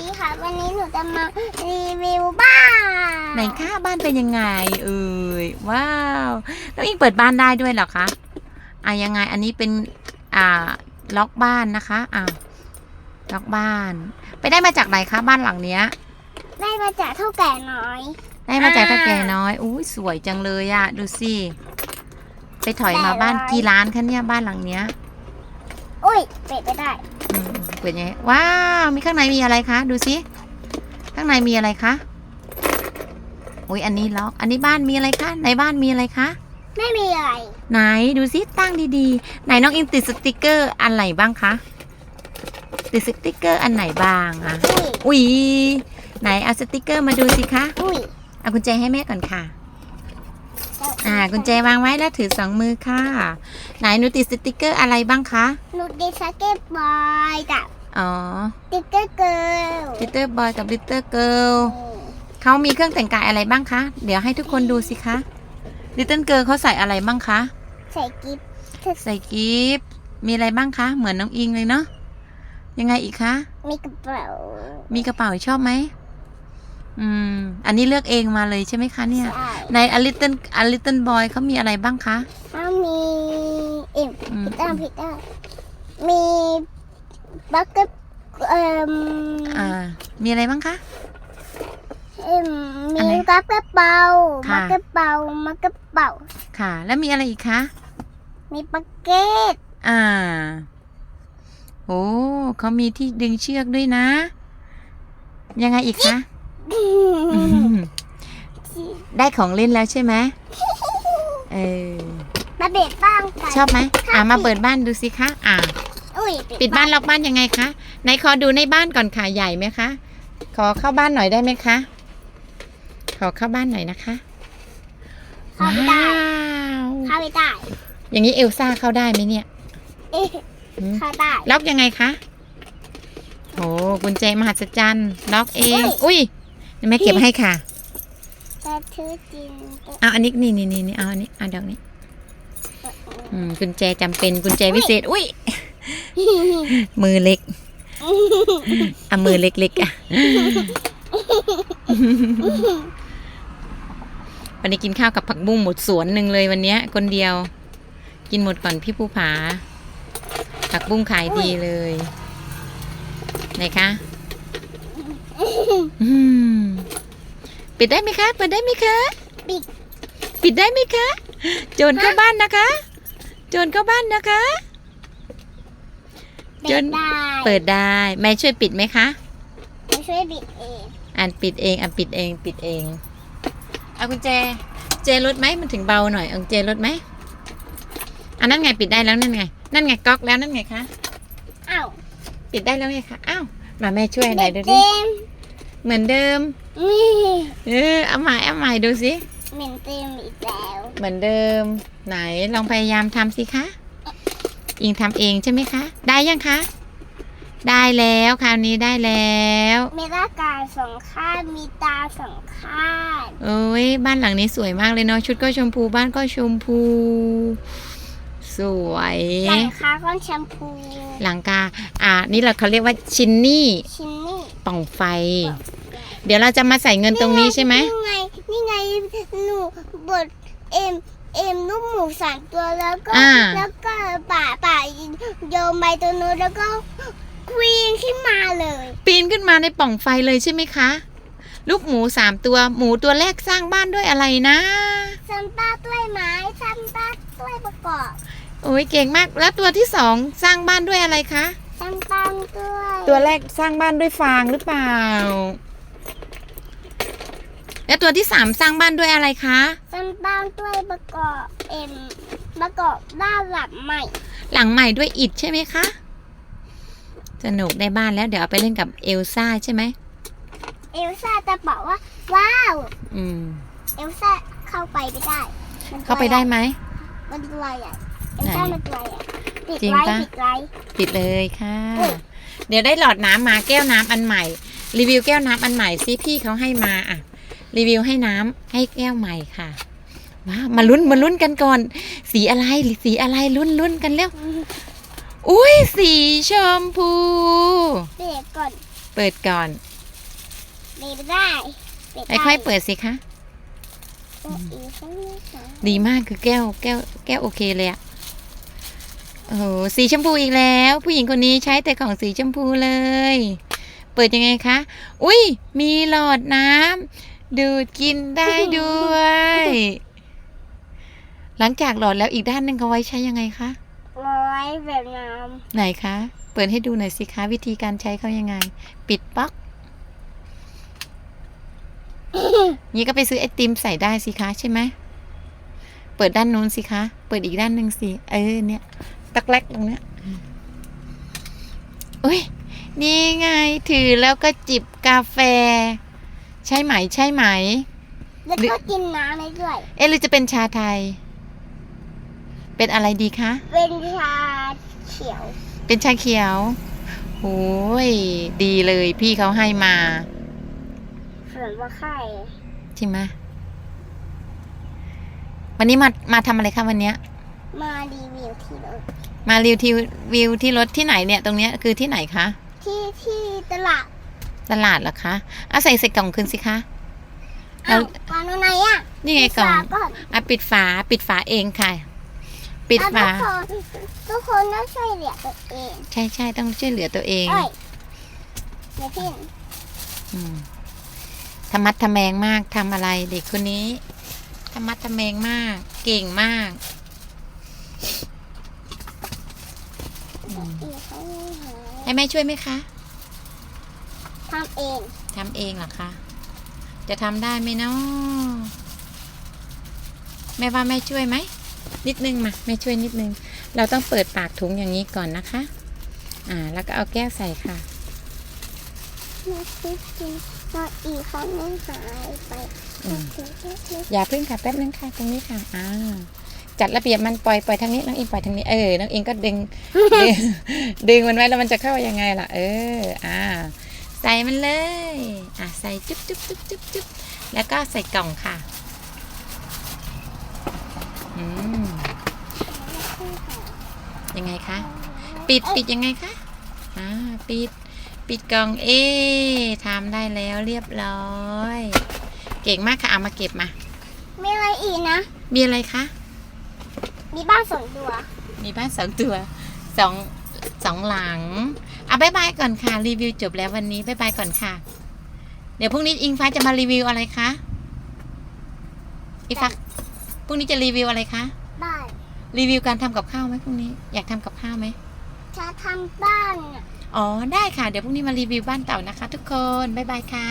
ดีค่ะวันนี้หนูจะมารีวิวบ้านไหนคะบ้านเป็นยังไง เอ่ยว้าวน้องอิงเปิดบ้านได้ด้วยเหรอคะอะยังไงอันนี้เป็นอ่าล็อกบ้านนะคะอ้าวล็อกบ้าน ไปได้มาจากไหนคะบ้านหลังเนี้ย ได้มาจากเท่าแก่น้อย ได้มาจากอ่าตาแก่น้อยอุ้ยสวยจังเลยอะดูสิไปถอยมาแปดร้อยบ้านกี่ล้านคะเนี่ยบ้านหลังเนี้ย อุ้ยเปิดไม่ได้อืม เปิดยังไงว้าว มีข้างในมีอะไรคะ ดูสิ ข้างในมีอะไรคะอุ้ยอันนี้ล็อก อันนี้บ้านมีอะไรคะ ในบ้านมีอะไรคะ ไม่มีอะไร ไหนดูซิตั้งดีๆ ไหนน้องอิงติดสติกเกอร์อันไหนบ้างคะ ติดสติกเกอร์อันไหนบ้างอะอุ้ยอุ๊ยไหนเอาสติกเกอร์มาดูสิคะ อุ้ยเอากุญแจให้แม่ก่อนค่ะ อ่ากุญแจวางไว้แล้วถือสองมือค่ะ ไหนหนูติดสติกเกอร์อะไรบ้างคะ หนูดีสเก็ตบอยกับอ๋อติ๊กเกอร์เกิลลิตเติ้ลบอยกับลิตเติ้ลเกิลเขามีเครื่องแต่งกายอะไรบ้างคะ เดี๋ยวให้ทุกคนดูสิคะลิตเติ้ลเกิลเขาใส่อะไรบ้างคะ ใส่กิฟต์ใส่กิฟต์มีอะไรบ้างคะ เหมือนน้องอิงเลยเนาะยังไงอีกคะ มีกระเป๋า มีกระเป๋าชอบไหม อืม อันนี้เลือกเองมาเลยใช่ไหมคะเนี่ยใช่ในอลิตเติ้ลอลิตเติ้ลบอยเขามีอะไรบ้างคะถ้ามีเอ็มอืมผิดได้ผิดได้มีบักเก็ตเอ่มอ่า มีอะไรบ้างคะ เอ็มมีอะไรกระเป๋าค่ะ บักเก็ตเป๋ามักกระเป๋าค่ะ แล้วมีอะไรอีกคะ มีบักเก็ตอ่า โอ้เขามีที่ดึงเชือกด้วยนะ ยังไงอีกคะอืม ได้ของเล่นแล้วใช่ไหมเออ มาเบ็ดบ้างกันชอบไหมอ่ามาเปิดบ้านดูสิคะอ่าอุ้ยปิดบ้านล็อกบ้านยังไงคะไหนขอดูในบ้านก่อนค่ะใหญ่ไหมคะ ขอเข้าบ้านหน่อยได้ไหมคะ ขอเข้าบ้านหน่อยนะคะเข้าไม่ได้ว้าวเข้าไม่ได้ อย่างนี้เอลซ่าเข้าได้ไหมเนี่ย เอ๊ะเข้าได้ล็อกยังไงคะโอ้กุญแจมหัศจรรย์ล็อกเอง อุ้ยย แม่เก็บให้ค่ะแต่ถือจริงเอาอันนี้นี่นี่นี่นี่เอาอันนี้เอาดอกนี้อืมกุญแจจำเป็นกุญแจวิเศษ อุ้ยมือเล็กอะมือเล็กๆอะวันนี้กินข้าวกับผักบุ้งหมดสวนหนึ่งเลยวันเนี้ยคนเดียว กินหมดก่อนพี่ภูผา ผักบุ้งขายดีเลยไหนคะอืม ปิดได้ไหมคะ เปิดได้ไหมคะ ปิด ปิดได้ไหมคะ โจรเข้าบ้านนะคะ โจรเข้าบ้านนะคะเบ็ดได้เปิดได้ แม่ช่วยปิดไหมคะมาช่วยบิดเอง อ่านปิดเองอะปิดเอง ปิดเอง เอากุญแจ เจรถไหมมันถึงเบาหน่อย เอากุญแจรถไหมอันนั้นไงปิดได้แล้วนั่นไง นั่นไงก๊อกแล้วนั่นไงคะ อ้าว ปิดได้แล้วไงคะ อ้าว มาแม่ช่วยหน่อยดูดิ เต็มเหมือนเดิมนี่เออเอาใหม่เอาใหม่ดูสิเหม็นเต็มอีกแล้วเหมือนเดิม ไหนลองพยายามทำสิคะอิงทำเองใช่ไหมคะ ได้ยังคะ ได้แล้วคราวนี้ได้แล้วมีร่างกายสองข้างมีตาสองข้างเอ้ยบ้านหลังนี้สวยมากเลยเนาะชุดก็ชมพูบ้านก็ชมพู สวย หลังคาก้อนแชมพูหลังกา อ่า นี่เราเขาเรียกว่าชินนี่ ชิ้นนี่ป่องไฟ เดี๋ยวเราจะมาใส่เงินตรงนี้ใช่ไหม นี่ไง นี่ไง หนูบดเอ็ม เอ็มลูกหมูสามตัวแล้วก็ อ่า แล้วก็ป่าป่าโยมไปตัวนู้นแล้วก็ควีนขึ้นมาเลย ปีนขึ้นมาในป่องไฟเลยใช่ไหมคะ ลูกหมูสามตัว หมูตัวแรกสร้างบ้านด้วยอะไรนะ ซัมต้าต้วยไม้ซัมต้าต้วยประกอบ โอ้ยเก่งมาก แล้วตัวที่สองสร้างบ้านด้วยอะไรคะซัมตังต้วยตัวแรกสร้างบ้านด้วยฟางหรือเปล่า แล้วตัวที่สามสร้างบ้านด้วยอะไรคะซัมตังต้วยประกอบเอ็มประกอบด้านหลังใหม่ หลังใหม่ด้วยอิฐใช่ไหมคะ สนุกได้บ้านแล้วเดี๋ยวเอาไปเล่นกับเอลซ่าใช่ไหม เอลซ่าจะบอกว่า ว้าว อืม เอลซ่าเข้าไปไม่ได้มันตัวเข้าไปได้ไหม มันตัวใหญ่ เอลซ่ามันตัวใหญ่ปิดจริงไว้ปะปิดไว้ ปิดเลยค่ะ อุ๊ย เดี๋ยวได้หลอดน้ำมาแก้วน้ำอันใหม่ รีวิวแก้วน้ำอันใหม่ซิพี่เขาให้มาอะ รีวิวให้น้ำให้แก้วใหม่ค่ะว้าวมาลุ้นมาลุ้นกันก่อน สีอะไรสีอะไรลุ้นลุ้นกันเร็วอุ้ยสีชมพูเบรกก่อนเปิดก่อน เปิดได้เปิดได้ค่อยๆเปิดสิคะ เปิดอีกครั้งนึงค่ะดีมากคือแก้วแก้วแก้วโอเคเลยอะ โอ้โหสีชมพูอีกแล้ว ผู้หญิงคนนี้ใช้แต่ของสีชมพูเลย เปิดยังไงคะ อุ้ยมีหลอดน้ำดูดกินได้ด้วย หลังจากหลอดแล้วอีกด้านหนึ่งเขาไว้ใช้ยังไงคะร้อยแบบน้ไหนคะ เปิดให้ดูหน่อยสิคะวิธีการใช้เขายังไง ปิดป๊อกำนี่ก็ไปซื้อไอติมใส่ได้สิคะใช่ไหม เปิดด้านนู้นสิคะ เปิดอีกด้านหนึ่งสิ เออเนี่ย ตักแรกตรงเนี้ยอุ้ยนี่ไงถือแล้วก็จิบกาแฟ ใช่ไหมใช่ไหม แล้วก็กินน้ำได้ด้วย เอ๊ะหรือจะเป็นชาไทย เป็นอะไรดีคะ เป็นชาเขียว เป็นชาเขียวโอ้ยดีเลยพี่เขาให้มาส่วนว่าไข่ใช่ไหมวันนี้มามาทำอะไรคะวันเนี้ย มารีวิวที่รถมารีวิววิวที่รถที่ไหนเนี่ยตรงเนี้ยคือที่ไหนคะ ที่ที่ตลาดตลาดเหรอคะเอาใส่ใส่กล่องคืนสิคะอ้าวแล้ววางตรงไหนอะนี่ไงกล่องปิดฝาก่อนอะปิดฝาปิดฝาเองค่ะ ปิดฝาอะทุกคนทุกคนต้องช่วยเหลือตัวเอง ใช่ใช่ต้องช่วยเหลือตัวเองเอ้ยเดี๋ยวพี่อืมธรรมัดทำแมงมากทำอะไรเด็กคนนี้ธรรมัดทำแมงมาก เก่งมาก อีกครั้งนึงหาย ให้แม่ช่วยไหมคะทำเองทำเองเหรอคะ จะทำได้ไหมเนาะแม่ว่าแม่ช่วยไหม นิดนึงมาแม่ช่วยนิดนึง เราต้องเปิดปากถุงอย่างนี้ก่อนนะคะ อ่า แล้วก็เอาแก้วใส่ค่ะมาคิดกินมาอีกครั้งนึงหายไปอืมถึงเล็กอย่าพึ่งค่ะแป๊บนึงค่ะ ตรงนี้ค่ะอ่า จัดระเบียบมันปล่อยปล่อยทางนี้น้องอิงปล่อยทางนี้เออน้องอิงก็ดึงดึงดึงมันไว้แล้วมันจะเข้ายังไงล่ะ เอออ่า ใส่มันเลยอะใส่จุ๊บจุ๊บจุ๊บจุ๊บจุ๊บแล้วก็ใส่กล่องค่ะอืมยังไงคะปิดปิดยังไงคะอ่าปิดปิดกล่องเอทำได้แล้วเรียบร้อย เก่งมากค่ะเอามาเก็บมาๆมีอะไรอีกนะ มีอะไรคะ มีบ้านสองตัว มีบ้านสองตัวสองสองหลังอะบายบายก่อนค่ะ รีวิวจบแล้ววันนี้บายบายก่อนค่ะ เดี๋ยวพรุ่งนี้อิงฟ้าจะมารีวิวอะไรคะอิงฟ้าพรุ่งนี้จะรีวิวอะไรคะบ้านรีวิวการทำกับข้าวไหมพรุ่งนี้อยากทำกับข้าวไหมจะทำบ้านน่ะอ๋อได้ค่ะ เดี๋ยวพรุ่งนี้มารีวิวบ้านเต่านะคะ ทุกคนบายบายค่ะ